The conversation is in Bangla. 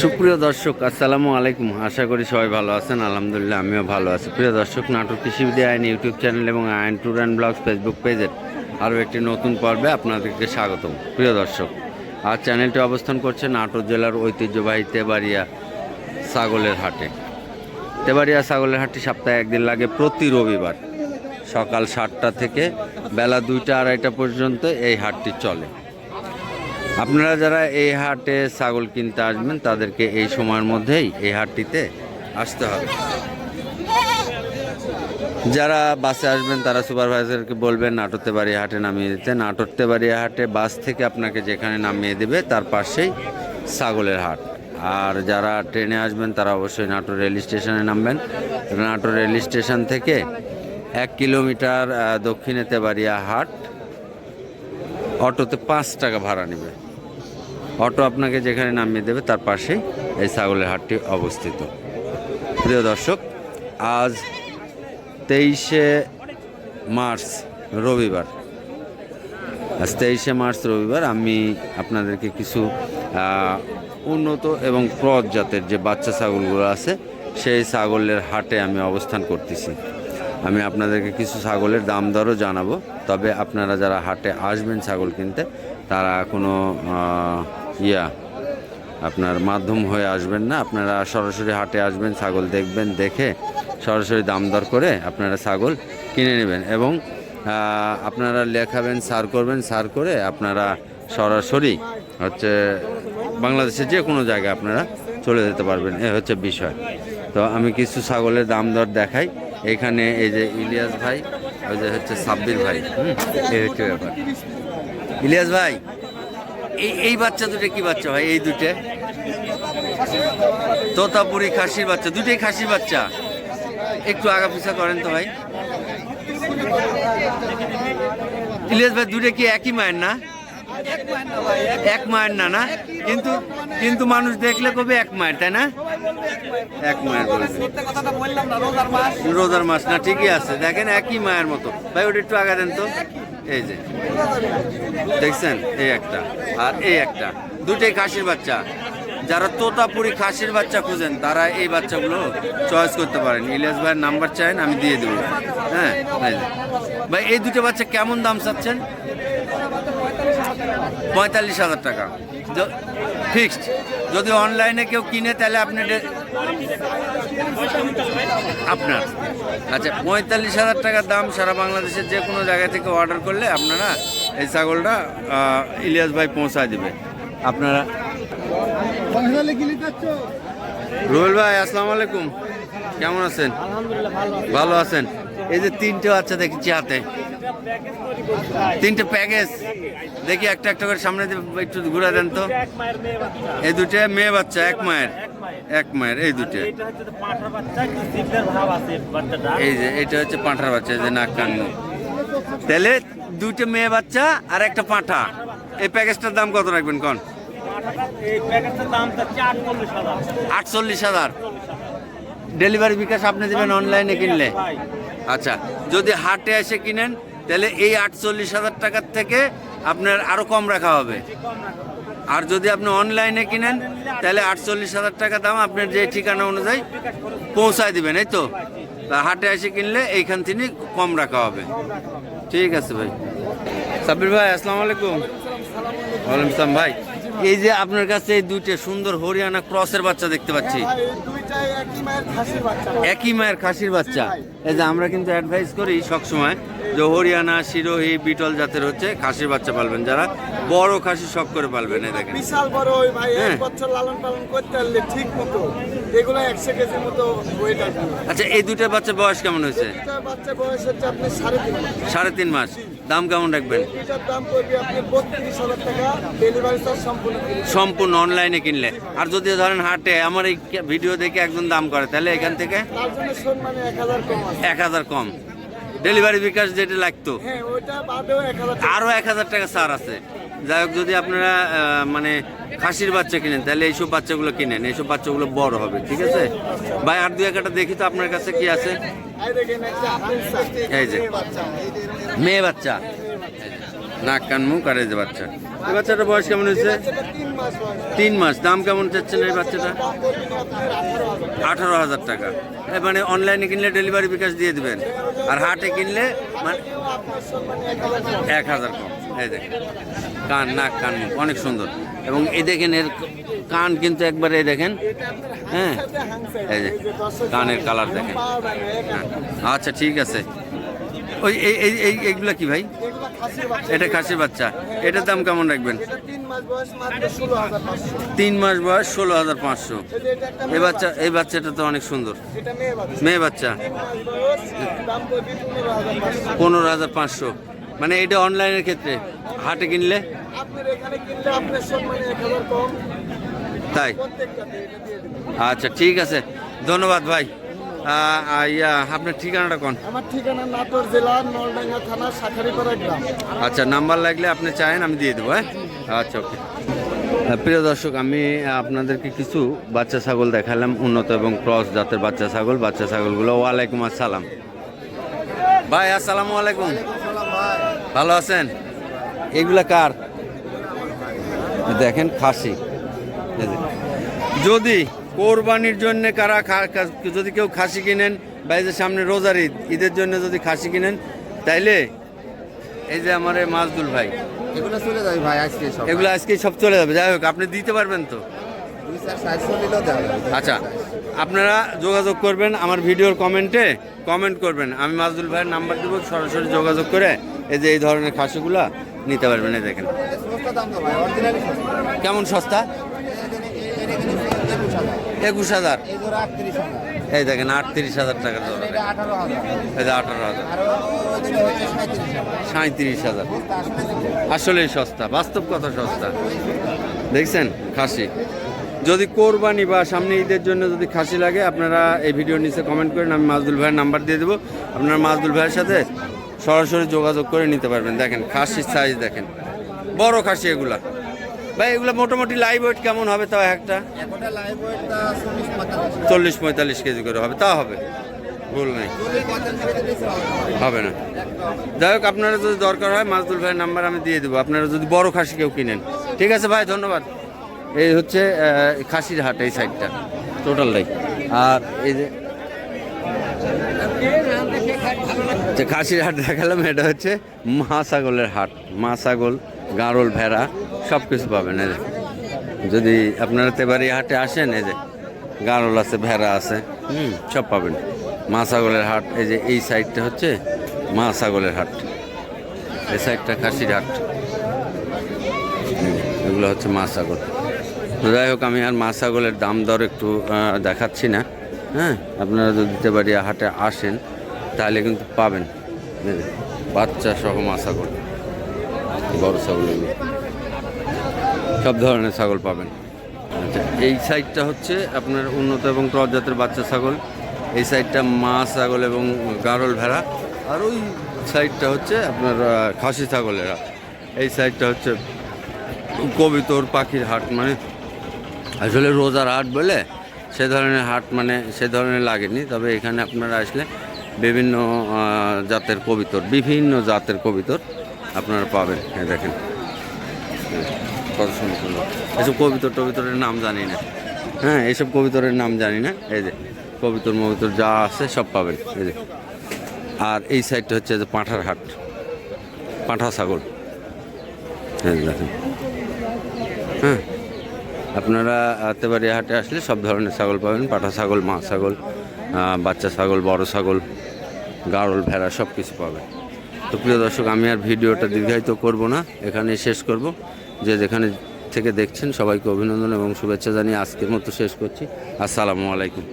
সুপ্রিয় দর্শক, আসসালামু আলাইকুম। আশা করি সবাই ভালো আছেন। আলহামদুলিল্লাহ, আমিও ভালো আছি। প্রিয় দর্শক নাটক কৃষিবিদ্যা আইন ইউটিউব চ্যানেল এবং আইন ট্যুর অ্যান্ড ব্লগস ফেসবুক পেজের আরও একটি নতুন পর্বে আপনাদেরকে স্বাগতম। প্রিয় দর্শক আর চ্যানেলটি অবস্থান করছে নাটোর জেলার ঐতিহ্যবাহী তেবাড়িয়া ছাগলের হাটে। তেবাড়িয়া ছাগলের হাটটি সপ্তাহে একদিন লাগে প্রতি রবিবার। সকাল সাতটা থেকে বেলা দুইটা আড়াইটা পর্যন্ত এই হাটটি চলে। আপনারা যারা এই হাটে ছাগল কিনতে আসবেন তাদেরকে এই সময়ের মধ্যেই এই হাটটিতে আসতে হবে। যারা বাসে আসবেন তারা সুপারভাইজারকে বলবেন নাটোরতে বাড়ি হাটে নামিয়ে দিতে। নাটোরতে বাড়ি হাটে বাস থেকে আপনাকে যেখানে নামিয়ে দেবে তার পাশেই ছাগলের হাট। আর যারা ট্রেনে আসবেন তারা অবশ্যই নাটোর রেল স্টেশনে নামবেন। নাটোর রেল স্টেশন থেকে এক কিলোমিটার আহ, দক্ষিণে তেবাড়িয়া হাট অটোতে পাঁচ টাকা ভাড়া নেবে। অটো আপনাকে যেখানে নামিয়ে দেবে, তার পাশেই এই ছাগলের হাটটি অবস্থিত। প্রিয় দর্শক, আজ তেইশে মার্চ, রবিবার। আজ তেইশে মার্চ, রবিবার। আমি আপনাদেরকে কিছু উন্নত এবং ক্রস জাতের যে বাচ্চা ছাগলগুলো আছে, সেই ছাগলের হাটে আমি অবস্থান করতেছি। আমি আপনাদেরকে কিছু ছাগলের দাম দরও জানাব, তবে আপনারা যারা হাটে আসবেন ছাগল কিনতে তারা কোনো ইয়া, আপনার মাধ্যম হয়ে আসবেন না। আপনারা সরাসরি হাটে আসবেন, ছাগল দেখবেন, দেখে সরাসরি দাম দর করে আপনারা ছাগল কিনে নেবেন এবং আপনারা লেখাবেন, সার করবেন, সার করে আপনারা সরাসরি হচ্ছে বাংলাদেশের যে কোনো জায়গায় আপনারা চলে যেতে পারবেন। এ হচ্ছে বিষয়। তো আমি কিছু ছাগলের দাম দর দেখাই। এখানে এই যে ইলিয়াস ভাই, ওই যে হচ্ছে সাব্বির ভাই। হুম এই হচ্ছে ব্যাপার। ইলিয়াস ভাই, এই এই বাচ্চা দুটো কি বাচ্চা ভাই, এই দুটো? তোতাপুরি খাসির বাচ্চা, দুটোই খাসির বাচ্চা। একটু আগা পিছা করেন তো ভাই। ইলিয়াস ভাই, দুটো কি একই মায়ের না? এক মায়ের না না? কিন্তু কিন্তু মানুষ দেখলে কবে এক মায়ের, তাই না? এক মায়ের রোজার মাস, না ঠিকই আছে, দেখেন একই মায়ের মতো। ভাই, ওটা একটু আগা দেন তো। এই যে দেখছেন? এই একটা। আর এই একটা। দুটোই খাসির বাচ্চা। যারা তোতাপুরি খাসির বাচ্চা খুঁজেন, তারা এই বাচ্চাগুলো চয়েস করতে পারেন। ইলিয়াস ভাইয়ের নাম্বার চাইন, আমি দিয়ে দেবো। হ্যাঁ ভাই, এই দুটো বাচ্চা কেমন দাম চাচ্ছেন? পঁয়তাল্লিশ হাজার টাকা। ফিক্সড যদি অনলাইনে কেউ কিনে, তাহলে আপনি আপনার। আচ্ছা পঁয়তাল্লিশ হাজার টাকার দাম সারা বাংলাদেশের যে কোনো জায়গা থেকে অর্ডার করলে আপনারা এই ছাগলটা ইলিয়াস ভাই পৌঁছায় দিবে। আপনারা? রুবেল ভাই আসসালামু আলাইকুম। কেমন আছেন? ভালো আছেন? এই যে তিনটে বাচ্চা দেখছি হাতে। তিনটে প্যাকেজ দেখি একটা একটা করে সামনে দিয়ে একটু ঘুরে দেন তো। এই দুটো মেয়ে বাচ্চা এক মায়ের। এক মায়ের। এই দুটো। এই যে এটা হচ্ছে পাঁঠার বাচ্চা এই যে নাক কান। তাহলে দুটো মেয়ে বাচ্চা আর একটা পাঁঠা। এই প্যাকেজটার দাম কত রাখবেন কোন? আটচল্লিশ হাজার। ডেলিভারি বিকাশ আপনি দেবেন অনলাইনে কিনলে। আচ্ছা যদি হাটে এসে কিনেন তাহলে এই আটচল্লিশ হাজার টাকার থেকে আপনার আরও কম রাখা হবে। আর যদি আপনি অনলাইনে কিনেন তাহলে আটচল্লিশ হাজার টাকা দাম আপনার যে ঠিকানা অনুযায়ী পৌঁছায় দিবেন এই তো? তা হাটে এসে কিনলে এইখান থেকে কম রাখা হবে। ঠিক আছে ভাই। সাব্বির ভাই আসসালামু আলাইকুম। ওয়ালাইকুম আসসালাম ভাই। এই যে আপনার কাছে এই দুইটা সুন্দর হরিয়ানা ক্রসের বাচ্চা দেখতে পাচ্ছি। একই মায়ের খাসির বাচ্চা এই যে আমরা কিন্তু অ্যাডভাইস করি সবসময় যে হরিয়ানা শিরোহি বিটল জাতের হচ্ছে খাসির বাচ্চা পালবেন যারা। বড় খাসি শখ করে পালবেন এই দেখেন। বিশাল বড় ভাই হ্যাঁ। এক বছর লালন পালন করতে পারলে ঠিক মতো। এগুলো একশো কেজির মতো ওয়েট আসবে আচ্ছা এই দুইটার বাচ্চা বয়স কেমন হয়েছে? বাচ্চা বয়স হচ্ছে আপনি সাড়ে তিন মাস। সাড়ে তিন মাস। দাম কেমন রাখবেন? এটার দাম পড়বে আপনি বত্রিশ হাজার টাকা। ডেলিভারি চার্জ সম্পূর্ণ সম্পূর্ণ অনলাইনে কিনলে। আর যদি ধরেন হাটে আমার এই ভিডিও দেখে একজন দাম করে তাহলে এখান থেকে তার জন্য সম্মানে এক হাজার কম এক হাজার কম। ডেলিভারি বিকাশ যেটা লাগতো। হ্যাঁ ওইটা বাদেও এক হাজার টাকা। আরও এক হাজার টাকা ছাড় আছে। যাই হোক, যদি আপনারা মানে খাসির বাচ্চা কিনেন, তাহলে এইসব বাচ্চাগুলো কিনেন, এইসব বাচ্চাগুলো বড় হবে, ঠিক আছে? ভাই, আর দু একটা দেখি তো আপনার কাছে কি আছে। এই যে, মেয়ে বাচ্চা। নাক, কান, মুখ, আর এই যে বাচ্চা। এই বাচ্চাটার বয়স কেমন হয়েছে? তিন মাস। দাম কেমন চাচ্ছেন এই বাচ্চাটা? আঠারো হাজার টাকা। মানে অনলাইনে কিনলে ডেলিভারি বিকাশ দিয়ে দেবেন। আর হাটে কিনলে মানে এক হাজার কম। এই দেখেন কান, নাক, কান অনেক সুন্দর। এবং এই দেখেন এর কান কিন্তু একবার এই দেখেন হ্যাঁ? এই কানের কালার দেখেন। হ্যাঁ আচ্ছা ঠিক আছে। ওই, এই এই এই, এইগুলা কি ভাই। এটা খাসির বাচ্চা। এটার দাম কেমন রাখবেন? তিন মাস বয়স ষোলো হাজার পাঁচশো। এই বাচ্চা, এই বাচ্চাটা তো অনেক সুন্দর। মেয়ে বাচ্চা। পনেরো হাজার পাঁচশো। মানে এটা অনলাইনের ক্ষেত্রে। হাটে কিনলে? তাই? আচ্ছা ঠিক আছে। ধন্যবাদ ভাই। ইয়া আপনার ঠিকানাটা কোন? আমার ঠিকানা নাটোর জেলার নলডাঙ্গা থানা শাখারিপাড়া গ্রাম। আচ্ছা নাম্বার লাগলে আপনি চাহেন আমি দিয়ে দেবো হ্যাঁ? আচ্ছা ওকে। প্রিয় দর্শক আমি আপনাদেরকে কিছু বাচ্চা ছাগল দেখালাম উন্নত এবং ক্রস জাতের বাচ্চা ছাগল। বাচ্চা ছাগলগুলো ওয়ালাইকুম আসসালাম। ভাই আসসালামু আলাইকুম। ভালো আছেন? এগুলা কার? দেখেন খাসি। যদি কোরবানির জন্য কারা যদি কেউ খাসি কিনেন বা এই যে সামনে রোজার ঈদ ঈদের জন্য যদি খাসি কিনেন তাইলে এই যে আমার এই মাজদুল ভাই। এগুলো চলে যাবে ভাই আজকে সব। এগুলো আজকে সব চলে যাবে। যাই হোক আপনি দিতে পারবেন তো? আচ্ছা। আপনারা যোগাযোগ করবেন আমার ভিডিওর কমেন্টে, কমেন্ট করবেন। আমি মাজদুল ভাইয়ের নাম্বার দেবো, সরাসরি যোগাযোগ করে এই যে এই ধরনের খাসিগুলা নিতে পারবেন, এই দেখেন। কেমন সস্তা? একুশ হাজার। এই দেখেন, আটত্রিশ হাজার টাকার হাজার এই যে আঠারো হাজার। সাঁত্রিশ হাজার। আসলেই সস্তা, বাস্তব কথা সস্তা। দেখছেন খাসি? যদি কোরবানি বা সামনে ঈদের জন্য যদি খাসি লাগে আপনারা এই ভিডিওর নিচে কমেন্ট করেন আমি মাজদুল ভাইয়ের নাম্বার দিয়ে দেবো। আপনারা মাজদুল ভাইয়ের সাথে সরাসরি যোগাযোগ করে নিতে পারবেন। দেখেন খাসির সাইজ দেখেন। বড় খাসি এগুলা। ভাই এগুলো মোটামুটি লাইভ ওয়েট কেমন হবে তাও একটা? চল্লিশ পঁয়তাল্লিশ। কেজি করে হবে। তা হবে। ভুল নেই। হবে। না। যাই হোক আপনারা যদি দরকার হয় মাজদুল ভাইয়ের নাম্বার আমি দিয়ে দেবো। আপনারা যদি বড় খাসি কেউ কিনেন। ঠিক আছে ভাই ধন্যবাদ। এই হচ্ছে খাসির হাট এই সাইডটা টোটালটাই আর এই যে যে খাসির হাট দেখালাম, এটা হচ্ছে মা ছাগলের হাট। মা ছাগল গাঁড়ল ভেড়া সব কিছু পাবেন, এই যে। যদি আপনারা তেবারি হাটে আসেন, এই যে গাঁড়ল আছে, ভেড়া আছে, হুম, সব পাবেন। মা ছাগলের হাট, এই যে এই সাইডটা হচ্ছে মা ছাগলের হাট। এই সাইডটা খাসির হাট এগুলো হচ্ছে মা ছাগল তো যাই হোক, আমি আর মা ছাগলের দাম দর একটু দেখাচ্ছি না। হ্যাঁ আপনারা যদি দিতে হাটে আসেন, তাহলে কিন্তু পাবেন। বাচ্চা সহ মা ছাগল, বড় ছাগল সব ধরনের ছাগল পাবেন। আচ্ছা এই সাইডটা হচ্ছে আপনার উন্নত এবং ক্রস জাতের বাচ্চা ছাগল। এই সাইডটা মা ছাগল এবং গারল ভেড়া। আর ওই সাইডটা হচ্ছে আপনার খাসি ছাগলেরা। এই সাইডটা হচ্ছে কবিতর, পাখির হাট মানে আসলে রোজার হাট বলে সে ধরনের হাট মানে সে ধরনের লাগেনি। তবে এখানে আপনারা আসলে বিভিন্ন জাতের কবিতর, বিভিন্ন জাতের কবিতর আপনারা পাবেন। এই দেখেন। কত সুন্দর সুন্দর। এসব কবিতর টবিতরের নাম জানি না। হ্যাঁ এইসব কবিতরের নাম জানি না। এই যে, কবিতর, মবিতর যা আছে সব পাবেন। এই যে, আর এই সাইডটা হচ্ছে যে পাঁঠার হাট। পাঁঠা ছাগল। হ্যাঁ দেখেন। হ্যাঁ। আপনারা তেবাড়িয়া হাটে আসলে সব ধরনের ছাগল পাবেন পাঠা ছাগল, মা ছাগল বাচ্চা ছাগল, বড় ছাগল গাড়ল ভেড়া সব কিছু পাবেন। তো প্রিয় দর্শক, আমি আর ভিডিওটা দীর্ঘায়িত করব না এখানে শেষ করব। যে যেখানে থেকে দেখছেন, সবাইকে অভিনন্দন এবং শুভেচ্ছা জানিয়ে আজকের মতো শেষ করছি। আসসালামু আলাইকুম।